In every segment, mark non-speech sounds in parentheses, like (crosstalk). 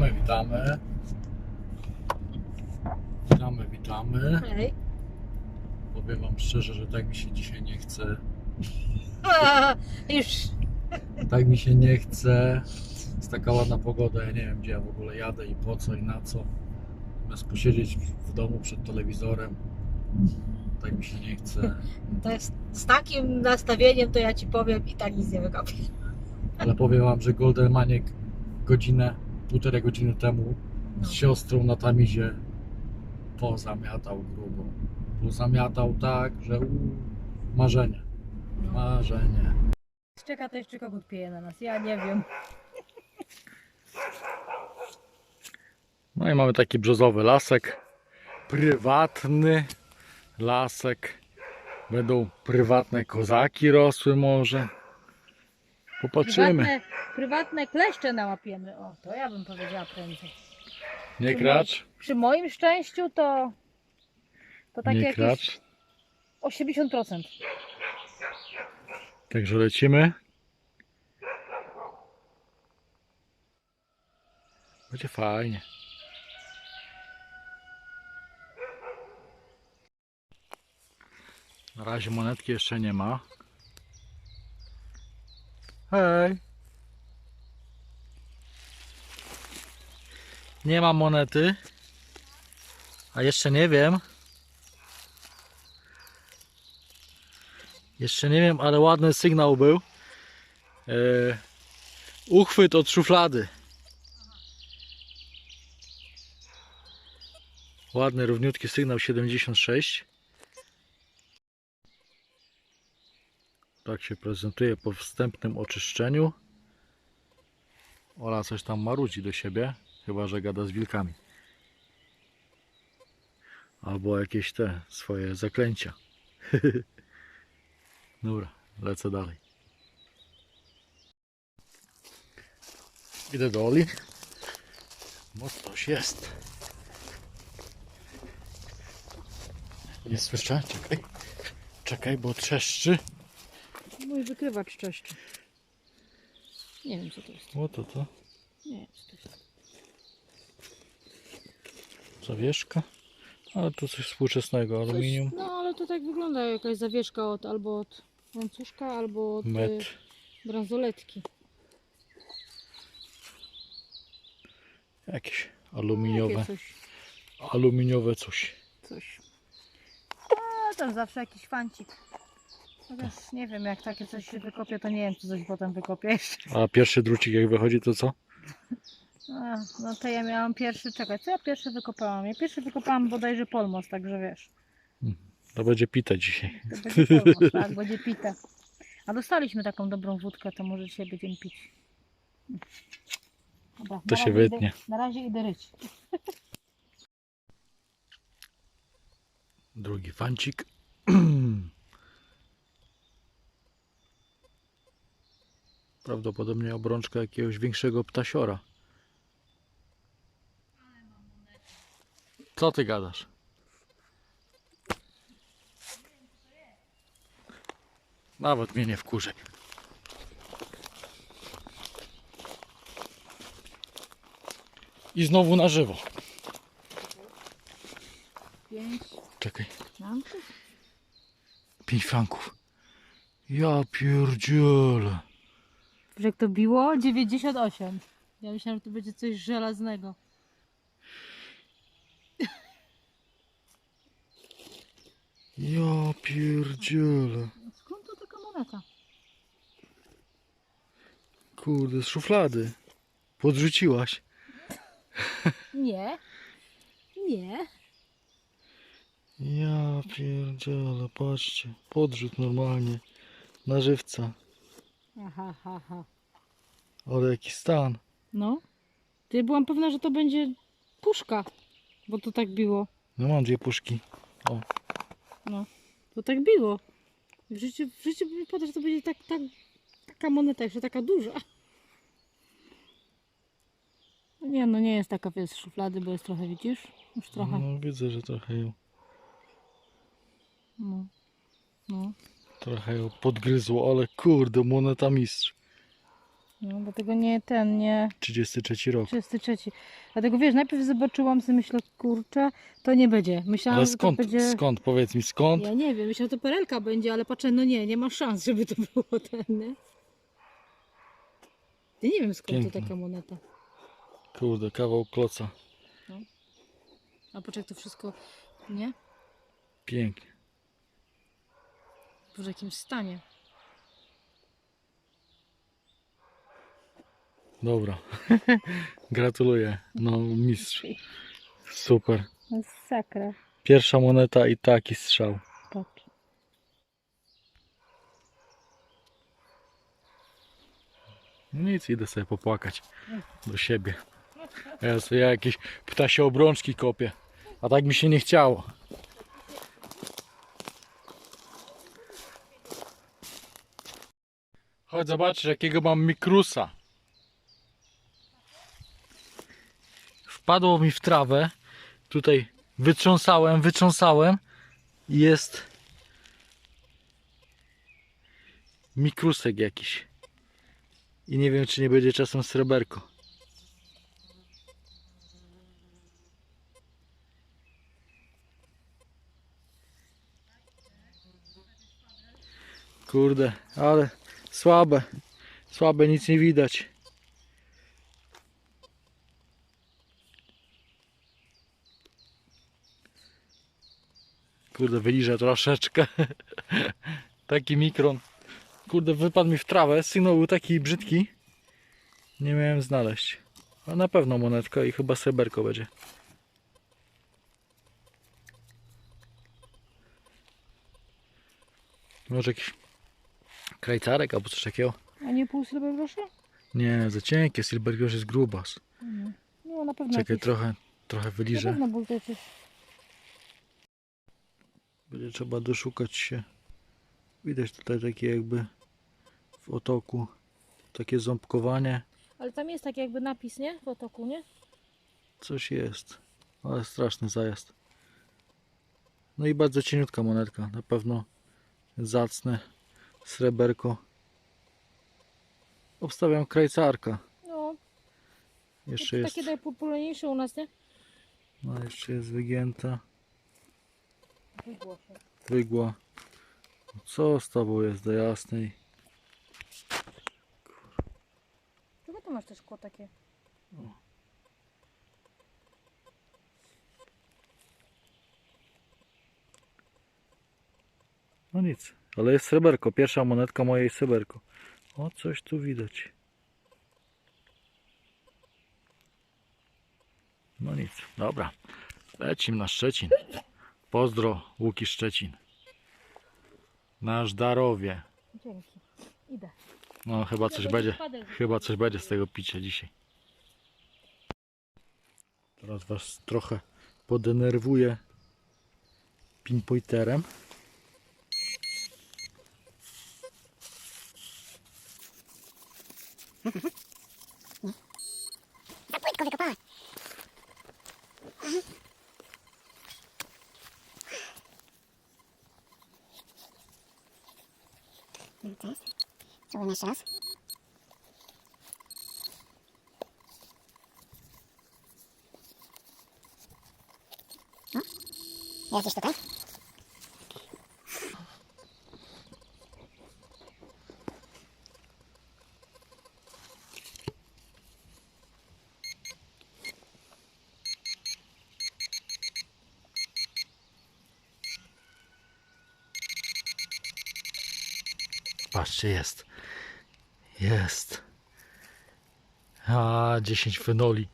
Witamy, witamy. Witamy, witamy. Hej. Powiem Wam szczerze, że tak mi się dzisiaj nie chce. A, już. Tak mi się nie chce. Jest taka ładna pogoda, ja nie wiem gdzie ja w ogóle jadę i po co i na co. Zamiast posiedzieć w domu przed telewizorem. Tak mi się nie chce. To jest, z takim nastawieniem to ja ci powiem i tak nic nie wykopię. Ale powiem Wam, że Golden Maniek godzinę, półtorej godziny temu z siostrą na tamizie pozamiatał grubo. Pozamiatał tak, że uu, marzenie. Marzenie. Czeka też czy kogut pije na nas, ja nie wiem. No i mamy taki brzozowy lasek. Prywatny lasek. Będą prywatne kozaki rosły może. Popatrzymy. Prywatne, prywatne kleszcze nałapiemy. O, to ja bym powiedziała prędzej. Nie kracz, Przy moim szczęściu to to takie nie jakieś kracz. 80%. Także lecimy. Będzie fajnie. Na razie monetki jeszcze nie ma. Hej. Nie ma monety. A jeszcze nie wiem. Jeszcze nie wiem, ale ładny sygnał był. E, uchwyt od szuflady. Ładny, równiutki sygnał 76. Tak się prezentuje po wstępnym oczyszczeniu. Ola coś tam marudzi do siebie, chyba że gada z wilkami. Albo jakieś te swoje zaklęcia. (laughs) Dobra, lecę dalej. Idę do Oli. Bo coś jest. Nie słyszę? Czekaj. Czekaj, bo trzeszczy. Mój wykrywacz czeszczy. Nie wiem co to jest. O to to. Nie wiem co to jest. Zawieszka. Ale tu coś współczesnego. Aluminium. Coś, no ale to tak wygląda jakaś zawieszka od albo od łańcuszka, albo od y, Metr. bransoletki. Jakieś Takie aluminiowe. coś. Aluminiowe coś. coś. A tam zawsze jakiś fancik. Chociaż nie wiem, jak takie coś się wykopie, to nie wiem, czy coś potem wykopie jeszcze. A pierwszy drucik jak wychodzi to co? A, no to ja miałam pierwszy, czekaj, co ja pierwszy wykopałam? Ja pierwszy wykopałam bodajże polmos, także wiesz. To będzie pita dzisiaj. To będzie polmos, tak, (laughs) będzie pita. A dostaliśmy taką dobrą wódkę, to może dzisiaj będziemy pić. Dobra, To się wytnie. Idę, na razie idę ryć. Drugi fancik. Prawdopodobnie obrączka jakiegoś większego ptasiora. Co ty gadasz? Nawet mnie nie wkurzaj. I znowu na żywo. Pięć Czekaj. 5 franków. Ja pierdzielę. Wiesz, Jak to biło? 98. Ja myślałam, że to będzie coś żelaznego. Ja pierdzielę. Skąd to taka moneta? Kurde, z szuflady. Podrzuciłaś. Nie. Nie. Ja pierdzielę, patrzcie. Podrzut normalnie. Na żywca. Aha, ha, ha. Ale jaki stan. No. To ja byłam pewna, że to będzie puszka. Bo to tak biło. No mam dwie puszki. No. To tak biło. W życiu, w życiu bym podał, że to będzie tak, tak, taka moneta, jeszcze taka duża. No Nie, no nie jest taka wiesz, z szuflady, bo jest trochę, widzisz? Już trochę. No widzę, że trochę ją, No. No. Trochę ją podgryzło, ale kurde, moneta mistrz. No bo tego nie ten, nie 33 rok. 33. Dlatego wiesz, najpierw zobaczyłam sobie myślę, kurczę, to nie będzie. Myślałam, Ale że skąd, to będzie... skąd, powiedz mi skąd? Ja nie wiem, myślałam, że to perelka będzie, ale patrzę, no nie, nie ma szans, żeby to było ten, nie? Ja nie wiem skąd to Pięknie. taka moneta. Kurde, kawał kloca. A poczekaj, to wszystko, nie? Pięknie. W jakim stanie. Dobra. (laughs) Gratuluję. No mistrz. Super. Jest sakra. Pierwsza moneta i taki strzał. Patrz. No nic, idę sobie popłakać do siebie. Ja sobie jakieś ptasie obrączki kopię. A tak mi się nie chciało. Chodź zobaczysz jakiego mam mikrusa. Wpadło mi w trawę. Tutaj wytrząsałem, wytrząsałem. Jest mikrusek jakiś. I nie wiem, czy nie będzie czasem sreberko. Kurde, ale słabe. Słabe, nic nie widać. Kurde, wyliżę troszeczkę. (laughs) Taki mikron. Kurde, wypadł mi w trawę. Sygnał był taki brzydki. Nie miałem znaleźć. A na pewno monetka i chyba sreberko będzie. Może jakiś krajcarek albo coś takiego? A nie pół sreber proszę? Nie, za cienkie. Silbergrosz jest grubas. No na pewno Czekaj, jakiś. trochę, trochę Na wyliżę. pewno był to jakiś. Będzie trzeba doszukać się. Widać tutaj takie jakby w otoku takie ząbkowanie. Ale tam jest taki jakby napis, nie? W otoku, nie? Coś jest. Ale straszny zajazd. No i bardzo cieniutka monetka. Na pewno zacne sreberko. Obstawiam krajcarka. No, Jeszcze to jest, takie najpopularniejsze u nas, nie? no jeszcze jest wygięta. Wygła. Co z tobą jest do jasnej? Czego ty masz te szkło takie? No nic, ale jest sreberko. Pierwsza monetka mojej sreberko. O, coś tu widać. No nic, dobra. Lecim na Szczecin. Pozdro, Łuki Szczecin. Nasz darowie. Dzięki. Idę. No chyba coś będzie, chyba coś będzie z tego picia dzisiaj. Teraz was trochę podenerwuję pinpointerem. Płytko wykopałem. No to jest. Spróbujmy jeszcze raz. No. Jest gdzieś Patrzcie, jest. Jest. A, 10 fenoli.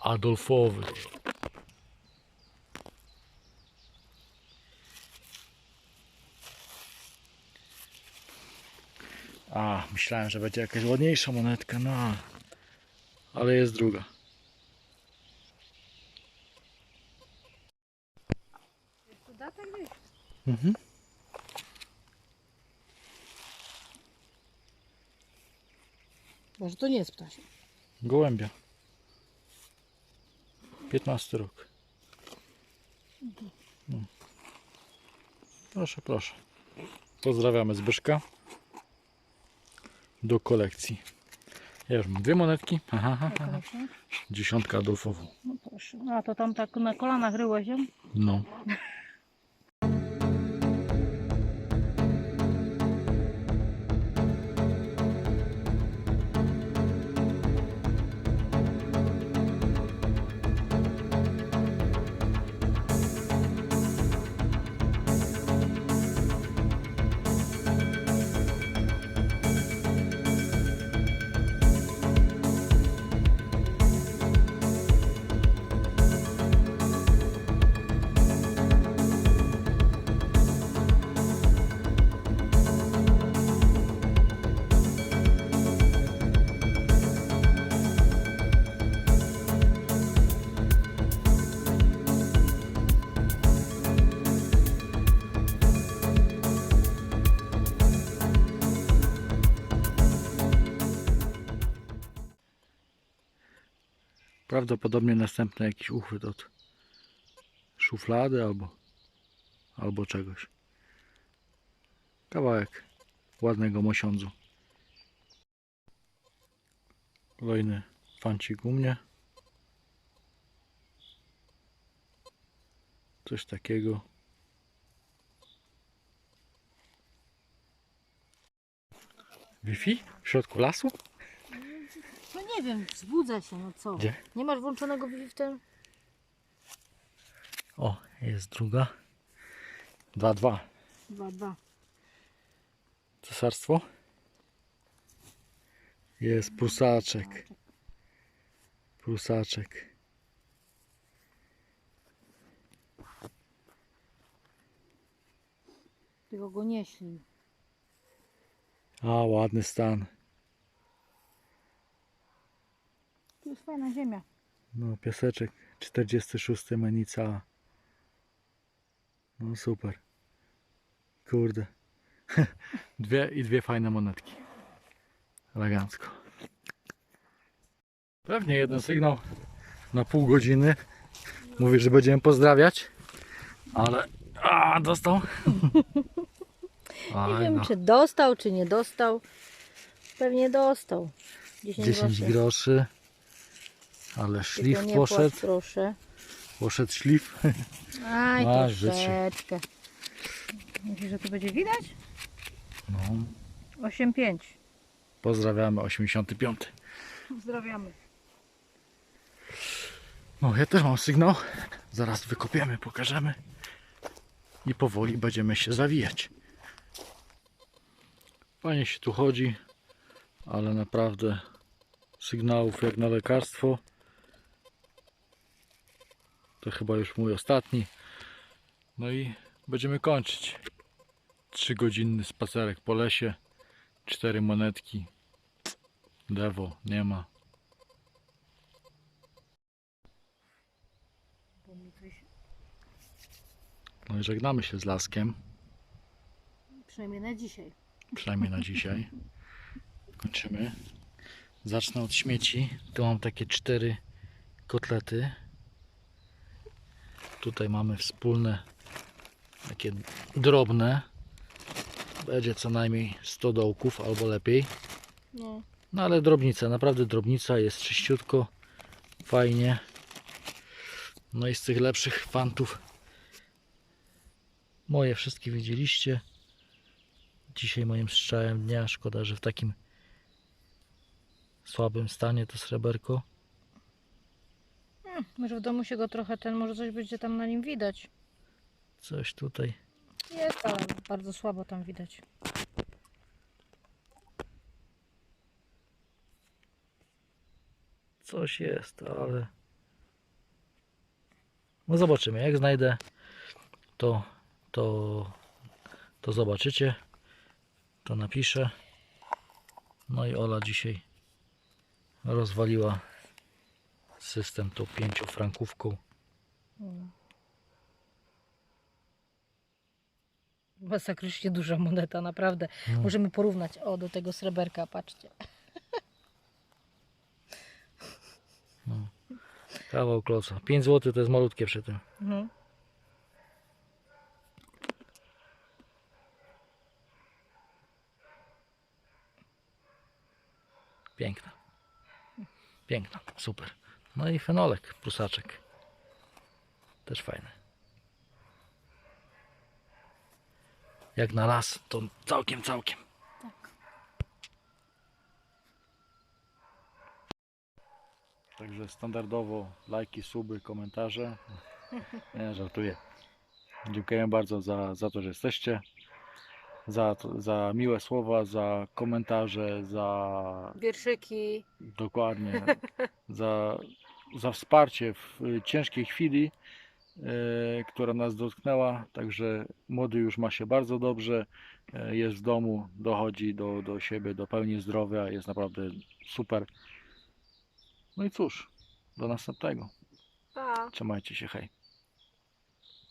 Adolfowy. A, myślałem, że będzie jakaś ładniejsza monetka, no. Ale jest druga. Tu datek? Mhm. Może to nie jest ptasie. Gołębia. 15 rok. No. Proszę, proszę. Pozdrawiamy Zbyszka. Do kolekcji. Ja już mam dwie monetki. Aha, aha, aha. Dziesiątka Adolfową. No proszę. A to tam tak na kolanach ryłeś ją? No. (laughs) Prawdopodobnie następny jakiś uchwyt od szuflady albo, albo czegoś. Kawałek ładnego mosiądzu. Kolejny fancik u mnie. Coś takiego. Wi-Fi? W środku lasu? Nie wiem, wzbudza się, no co? Gdzie? Nie masz włączonego w tym? O, jest druga. 2-2. Dwa, dwa. Cesarstwo? Jest prusaczek. Prusaczek. Tylko go nie ślij. A, ładny stan. Tu jest fajna ziemia. No, piaseczek. 46 menica. No, super. Kurde. (laughs) Dwie i dwie fajne monetki. Elegancko. Pewnie jeden sygnał na pół godziny. Mówi, że będziemy pozdrawiać. Ale... A, dostał. (laughs) Nie wiem, no. czy dostał, czy nie dostał. Pewnie dostał. 10, 10 groszy. groszy. Ale Tylko szlif nie poszedł. płacz, proszę. Poszedł szlif. Aj, Masz troszeczkę. Myślisz, że tu będzie widać? No. 8,5. Pozdrawiamy 85. Pozdrawiamy. No ja też mam sygnał. Zaraz wykopiemy, pokażemy. I powoli będziemy się zawijać. Fajnie się tu chodzi, ale naprawdę sygnałów jak na lekarstwo. To chyba już mój ostatni. No i będziemy kończyć. Trzygodzinny spacerek po lesie. Cztery monetki. Dewo nie ma. No i żegnamy się z laskiem. przynajmniej na dzisiaj. Przynajmniej na dzisiaj. Kończymy. Zacznę od śmieci. Tu mam takie cztery kotlety. Tutaj mamy wspólne takie drobne. Będzie co najmniej 100 dołków albo lepiej. No. No ale drobnica, naprawdę drobnica, jest czyściutko, fajnie. No i z tych lepszych fantów moje wszystkie widzieliście. Dzisiaj moim strzałem dnia, szkoda, że w takim słabym stanie to sreberko. Może w domu się go trochę ten, może coś będzie tam na nim widać. Coś tutaj. Jest, ale bardzo słabo tam widać. Coś jest, ale no zobaczymy. Jak znajdę, to, to, to zobaczycie. To napiszę. No i Ola dzisiaj rozwaliła system tą pięciofrankówką. Masakrycznie duża moneta, naprawdę. No. Możemy porównać, o, do tego sreberka, patrzcie. Kawał kloca. 5 zł to jest malutkie przy tym. No. Piękna. Piękna, super. No i fenolek, prusaczek. Też fajny. Jak na las, to całkiem, całkiem. Tak. Także standardowo lajki, suby, komentarze. (laughs) Nie, żartuję. Dziękuję bardzo za, za to, że jesteście. Za, za miłe słowa, za komentarze, za Wierszyki. dokładnie, (laughs) za, za wsparcie w y, ciężkiej chwili, e, która nas dotknęła. Także młody już ma się bardzo dobrze, e, jest w domu, dochodzi do, do siebie, do pełni zdrowia, jest naprawdę super. No i cóż, do następnego. Pa. Trzymajcie się, hej.